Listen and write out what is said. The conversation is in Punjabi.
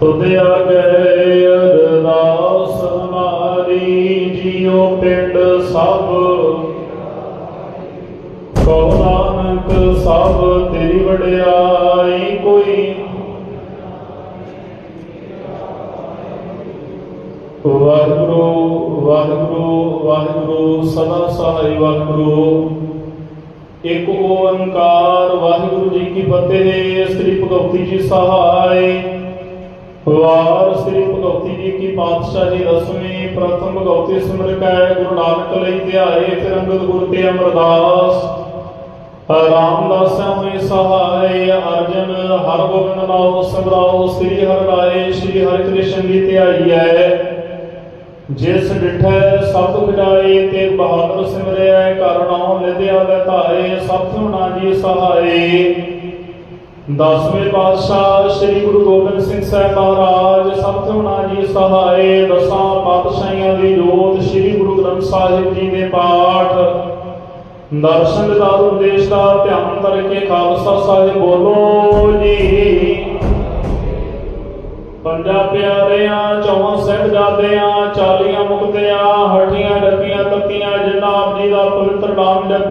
ਤੁਧਿਆ ਆਗੇ ਅਰਦਾਸ ਹਮਾਰੀ ਜੀਉ ਪਿੰਡ ਸਭ। ਕੋ ਸਭ ਤੇਰੀ ਵਡਿਆਈ ਕੋਈ। ਵਾਹਿਗੁਰੂ ਵਾਹਿਗੁਰੂ ਵਾਹਿਗੁਰੂ, ਸਦਾ ਸਹਾਈ ਵਾਹਿਗੁਰੂ। ਇੱਕ ਓੰਕਾਰ ਵਾਹਿਗੁਰੂ ਜੀ ਕੀ ਫਤਿਹ ਸ੍ਰੀ ਭਗਵਤੀ ਜੀ ਸਹਾਈ ਵਾਰ ਸ੍ਰੀ ਭਗਵਤੀ ਜੀ ਕੀ ਪਾਤਸ਼ਾਹੀ ਦਸਵੀਂ, ਪ੍ਰਥਮ ਭਗਵਤੀ ਸਿਮਰ ਗੁਰੂ ਨਾਨਕ ਲਈ ਧਿਆਏ ਫਿਰ ਅੰਗਦ ਗੁਰ ਤੇ ਅਮਰਦਾਸ। ਰਾਮਦਾਸ ਹੋਏ ਸਹਾਈ ਅਰਜਨ ਹਰ ਗੋਬਿੰਦ ਨਾਮ ਸਿਮਰਾਓ ਸ੍ਰੀ ਹਰਿ ਰਾਏ, ਸ੍ਰੀ ਹਰਿ ਕ੍ਰਿਸ਼ਨ ਦੀ ਧਿਆਈਐ ਜਿਸ ਡਿਠੈ ਸਭ ਵਿਡਾਏ ਤੇ ਬਹਾਦਰ ਸਿਮਰਿਐ ਕਰਨਾਉ ਨਿਧਿਆ ਲੈ ਸਭ ਸੁਣਾ ਜੀ ਸਹਾਈ ਦਸਵੇਂ ਪਾਤਸ਼ਾਹ ਸ੍ਰੀ ਗੁਰੂ ਗੋਬਿੰਦ ਸਿੰਘ ਸਾਹਿਬ ਮਹਾਰਾਜ ਸਭ ਸੁਣਾ ਜੀ ਸਹਾਈ ਦਸਾਂ ਪਾਤਸ਼ਾਹੀਆਂ ਦੀ ਜੋਤ ਸ੍ਰੀ ਗੁਰੂ ਗ੍ਰੰਥ ਸਾਹਿਬ ਜੀ ਦੇ ਪਾਠ। ਦਰਸ਼ਨ ਦਾ ਉਦੇਸ਼ ਦਾ ਧਿਆਨ ਕਰਕੇ ਖਾਲਸਾ ਸਾਹਿਬ ਬੋਲੋ। ਪੰਜਾ ਪਿਆਰਿਆਂ, ਚੌਹਾਂ ਸਾਹਿਬਜ਼ਾਦਿਆਂ, ਚਾਲੀਆਂ ਮੁਕਤਿਆਂ ਹੱਡੀਆਂ ਡੱਕੀਆਂ, ਤੱਕੀਆਂ ਜਿਨ੍ਹਾਂ ਆਪ ਜੀ ਦਾ ਪਵਿੱਤਰ ਨਾਮ ਜਪ